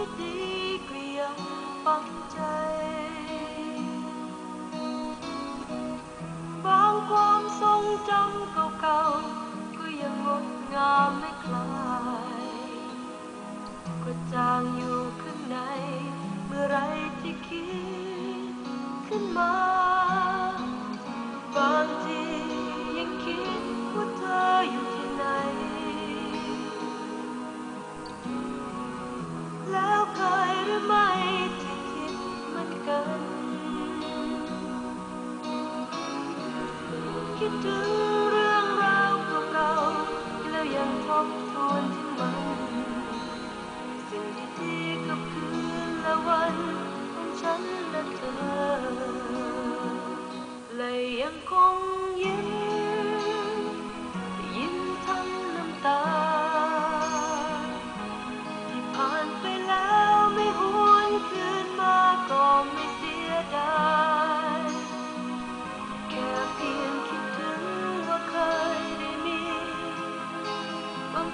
ที่ดีก็ยังปังใจ บางความทรงจำเก่าๆ ก็ยังงดงามไม่คลาย ก็จางอยู่ข้างใน คิดถึงเรื่องราวเก่าๆแล้วยังทบทวนถึงมัน สิ่งดีๆกับคืนและวันของฉันและเธอและยังคงยิ้ม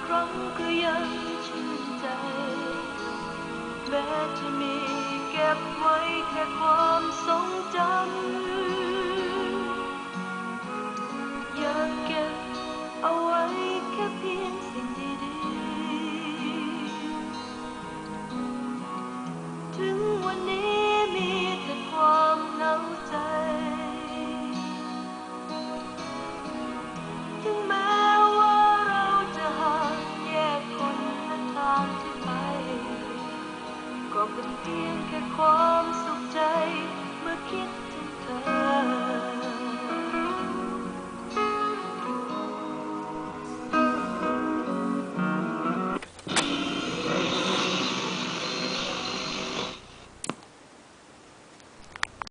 ครั้งก็ยังชื่นใจ แม้จะมีเก็บไว้แค่ความทรงจำ เป็นเพียงแค่ความสุขใจเมื่อคิด